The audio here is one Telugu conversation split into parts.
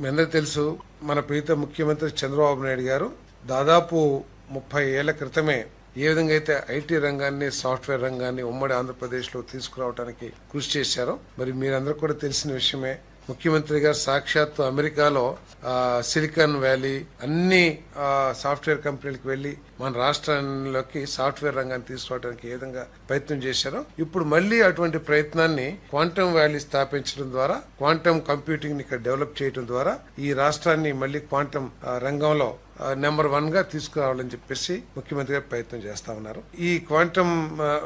మీ అందరికీ తెలుసు మన ప్రీత ముఖ్యమంత్రి చంద్రబాబు నాయుడు గారు దాదాపు ముప్పై ఏళ్ళ క్రితమే ఏ విధంగా అయితే ఐటీ రంగాన్ని సాఫ్ట్వేర్ రంగాన్ని ఉమ్మడి ఆంధ్రప్రదేశ్లో తీసుకురావడానికి కృషి చేశారో మరి మీరందరూ కూడా తెలిసిన విషయమే ముఖ్యమంత్రి గారు సాక్షాత్తు అమెరికాలో సిలికాన్ వ్యాలీ అన్ని సాఫ్ట్వేర్ కంపెనీలకు వెళ్ళి మన రాష్ట్రంలోకి సాఫ్ట్వేర్ రంగాన్ని తీసుకోవడానికి ఏ విధంగా ప్రయత్నం చేశారో ఇప్పుడు మళ్ళీ అటువంటి ప్రయత్నాన్ని క్వాంటమ్ వ్యాలీ స్థాపించడం ద్వారా క్వాంటమ్ కంప్యూటింగ్ని ఇక్కడ డెవలప్ చేయడం ద్వారా ఈ రాష్ట్రాన్ని మళ్ళీ క్వాంటమ్ రంగంలో నెంబర్ వన్గా తీసుకురావాలని చెప్పేసి ముఖ్యమంత్రి గారు ప్రయత్నం చేస్తా ఉన్నారు. ఈ క్వాంటమ్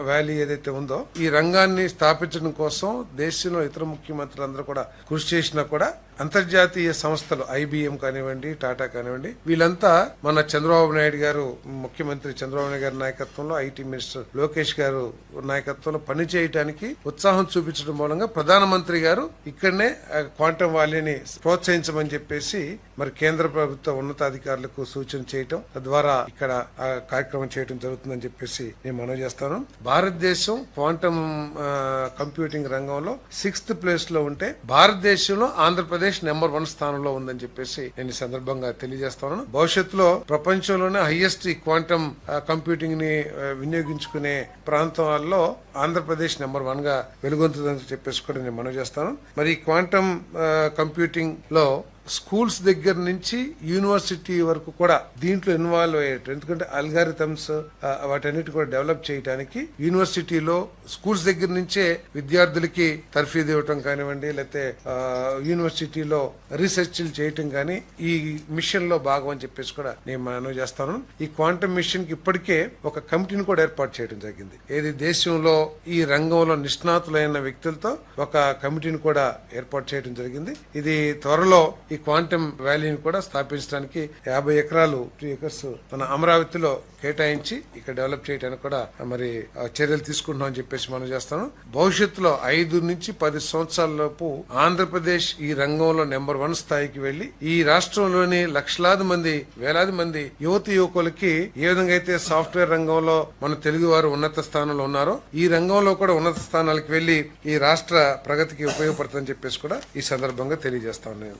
వ్యాలీ ఏదైతే ఉందో ఈ రంగాన్ని స్థాపించడం కోసం దేశంలో ఇతర ముఖ్యమంత్రులు అందరూ కూడా కృషి చేసినా కూడా అంతర్జాతీయ సంస్థలు ఐబిఎం కానివ్వండి టాటా కానివ్వండి వీళ్ళంతా మన చంద్రబాబు నాయుడు గారు ముఖ్యమంత్రి చంద్రబాబు నాయుడు గారి నాయకత్వంలో ఐటీ మినిస్టర్ లోకేష్ గారు నాయకత్వంలో పనిచేయడానికి ఉత్సాహం చూపించడం మూలంగా ప్రధానమంత్రి గారు ఇక్కడనే క్వాంటమ్ వ్యాలీని ప్రోత్సహించమని చెప్పేసి మరి కేంద్ర ప్రభుత్వ ఉన్నతాధికారులకు సూచన చేయటం తద్వారా ఇక్కడ కార్యక్రమం చేయడం జరుగుతుందని చెప్పేసి నేను మనవి చేస్తాను. భారతదేశం క్వాంటమ్ కంప్యూటింగ్ రంగంలో సిక్స్త్ ప్లేస్లో ఉంటే భారతదేశంలో ఆంధ్రప్రదేశ్ నెంబర్ వన్ స్థానంలో ఉందని చెప్పేసి నేను ఈ సందర్భంగా తెలియజేస్తాను. భవిష్యత్తులో ప్రపంచంలోనే హైయెస్ట్ క్వాంటమ్ కంప్యూటింగ్ని వినియోగించుకునే ప్రాంతాల్లో ఆంధ్రప్రదేశ్ నెంబర్ వన్గా వెలుగొందుతుందని చెప్పేసి కూడా నేను మనవి చేస్తాను. మరి క్వాంటమ్ కంప్యూటింగ్లో స్కూల్స్ దగ్గర నుంచి యూనివర్సిటీ వరకు కూడా దీంట్లో ఇన్వాల్వ్ అయ్యేట్టు. ఎందుకంటే అల్గారిథమ్స్ వాటన్నిటి కూడా డెవలప్ చేయడానికి యూనివర్సిటీలో స్కూల్స్ దగ్గర నుంచే విద్యార్థులకి తర్ఫీదు ఇవ్వటం కానివ్వండి లేకపోతే యూనివర్సిటీలో రీసెర్చ్లు చేయటం కానీ ఈ మిషన్లో భాగం అని చెప్పేసి కూడా నేను మనవి చేస్తాను. ఈ క్వాంటమ్ మిషన్కి ఇప్పటికే ఒక కమిటీని కూడా ఏర్పాటు చేయడం జరిగింది. ఏది దేశంలో ఈ రంగంలో నిష్ణాతులైన వ్యక్తులతో ఒక కమిటీని కూడా ఏర్పాటు చేయడం జరిగింది. ఇది త్వరలో ఈ ఈ క్వాంటమ్ వ్యాలీని కూడా స్థాపించడానికి యాభై ఎకరాలు టూ ఎకర్స్ మన అమరావతిలో కేటాయించి ఇక్కడ డెవలప్ చేయడానికి కూడా మరి చర్యలు తీసుకుంటున్నాం అని చెప్పేసి మనం చేస్తాను. భవిష్యత్తులో ఐదు నుంచి పది సంవత్సరాల లోపు ఆంధ్రప్రదేశ్ ఈ రంగంలో నెంబర్ వన్ స్థాయికి వెళ్ళి ఈ రాష్ట్రంలోని లక్షలాది మంది వేలాది మంది యువతి యువకులకి ఏ విధంగా అయితే సాఫ్ట్వేర్ రంగంలో మన తెలుగు వారు ఉన్నత స్థానంలో ఉన్నారో ఈ రంగంలో కూడా ఉన్నత స్థానాలకు వెళ్ళి ఈ రాష్ట్ర ప్రగతికి ఉపయోగపడుతుందని చెప్పేసి కూడా ఈ సందర్భంగా తెలియజేస్తాను నేను